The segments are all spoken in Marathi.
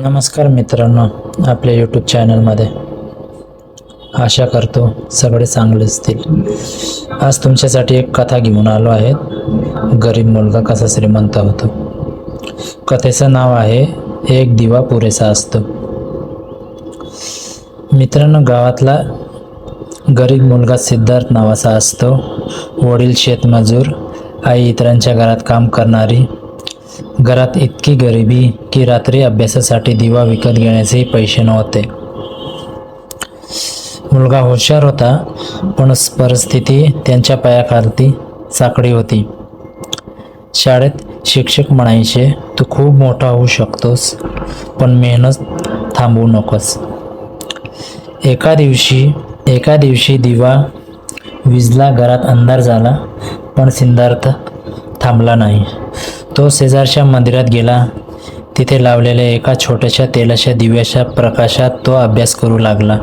नमस्कार मित्रांनो आपल्या यूट्यूब चॅनलमध्ये आशा करतो सगळे चांगले असतील. आज तुमच्यासाठी एक कथा घेऊन आलो आहे. गरीब मुलगा कसा श्रीमंत होतो? कथेचं नाव आहे एक दिवा पुरेसा असतो. मित्रांनो गावातला गरीब मुलगा सिद्धार्थ नावाचा असतो. वडील शेतमजूर आई इतरांच्या घरात काम करणारी घरात इतकी गरिबी की रात्री अभ्यासासाठी दिवा विकत घेण्याचेही पैसे नव्हते. मुलगा हुशार होता पण परिस्थिती त्यांच्या पायाखालती साकडी होती. शाळेत शिक्षक म्हणायचे तू खूप मोठा होऊ शकतोस पण मेहनत थांबवू नकोस. एका दिवशी एका दिवशी दिवा विजला घरात अंधार झाला पण सिद्धार्थ थांबला नाही. तो शेजारच्या मंदिरात गेला. तिथे लावलेल्या एका छोट्याशा तेलाच्या दिव्याच्या प्रकाशात तो अभ्यास करू लागला.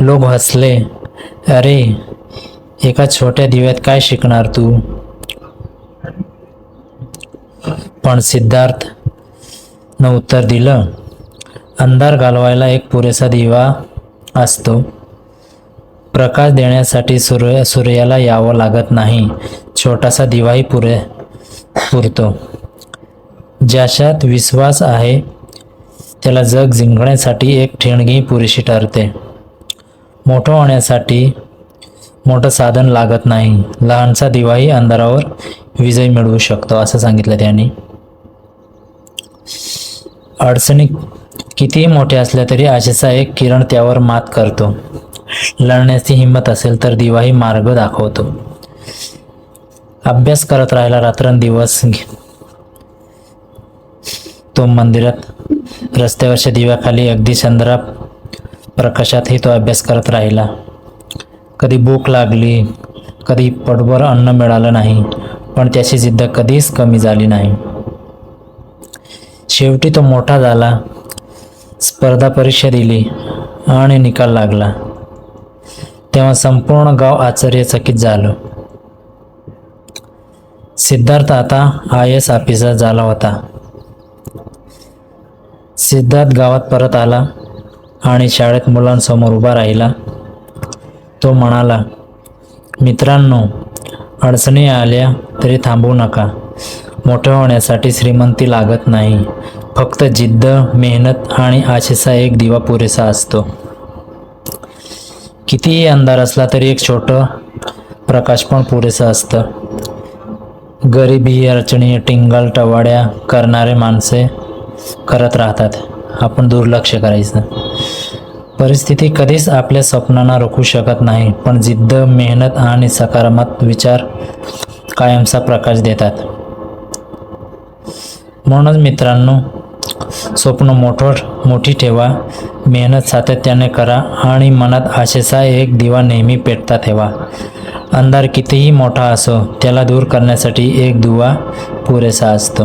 लोक हसले. अरे एका छोट्या दिव्यात काय शिकणार तू? पण सिद्धार्थ न उत्तर दिलं. अंधार घालवायला एक पुरेसा दिवा असतो. प्रकाश देण्यासाठी सूर्य सूर्याला यावं लागत नाही. छोटासा दिवाही पुरे पुरतो ज्याच्यात विश्वास आहे त्याला जग जिंकण्यासाठी एक ठेणगी पुरेशी ठरते. मोठं होण्यासाठी मोठं साधन लागत नाही. लहानसा दिवाही अंधारावर विजय मिळवू शकतो असं सांगितलं त्यांनी. अडचणी कितीही मोठ्या असल्या तरी आशेचा एक किरण त्यावर मात करतो. लढण्याची हिंमत असेल तर दिवाही मार्ग दाखवतो. अभ्यास करत राहिला रात्रंदिवस. तो मंदिरात रस्त्यावरच्या दिव्याखाली अगदी चंद्रा प्रकाशातही तो अभ्यास करत राहिला. कधी भूक लागली कधी पटभर अन्न मिळालं नाही पण त्याची जिद्द कधीच कमी झाली नाही. शेवटी तो मोठा झाला स्पर्धा परीक्षा दिली आणि निकाल लागला. तेव्हा संपूर्ण गाव आश्चर्यचकित झालं. सिद्धार्थ आता आय एस ऑफिसर झाला होता. सिद्धार्थ गावात परत आला आणि शाळेत मुलांसमोर उभा राहिला. तो म्हणाला मित्रांनो अडचणी आल्या तरी थांबू नका. मोठं होण्यासाठी श्रीमंती लागत नाही. फक्त जिद्द मेहनत आणि आशेचा एक दिवा पुरेसा असतो. कितीही अंधार असला तरी एक छोटं प्रकाश पण पुरेसं असतं. गरिबी अडचणी टिंगल टवाड्या करणारे माणसे करत राहतात. आपण दुर्लक्ष करायचं. परिस्थिती कधीच आपल्या स्वप्नांना रोखू शकत नाही पण जिद्द मेहनत आणि सकारात्मक विचार कायमचा प्रकाश देतात. म्हणूनच मित्रांनो स्वप्न मोठं मोठी ठेवा. मेहनत सातत्याने करा आणि मनात आशेचा एक दिवा नेहमी पेटता ठेवा. अंधार कितीही मोठा असो त्याला दूर करण्यासाठी एक दुवा पुरेसा असतो.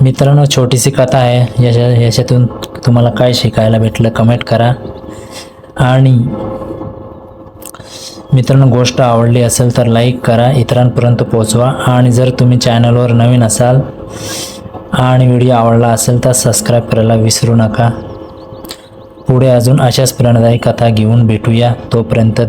मित्रांनो छोटीशी कथा आहे. याच्या याच्यातून तुम्हाला काय शिकायला भेटलं कमेंट करा. आणि मित्रांनो गोष्ट आवडली असेल तर लाईक करा. इतरांपर्यंत पोचवा आणि जर तुम्ही चॅनलवर नवीन असाल आणि व्हिडिओ आवडला असेल तर सबस्क्राईब करायला विसरू नका. पुढे अजून अशाच प्रेरणादायी कथा घेऊन भेटूया. तोपर्यंत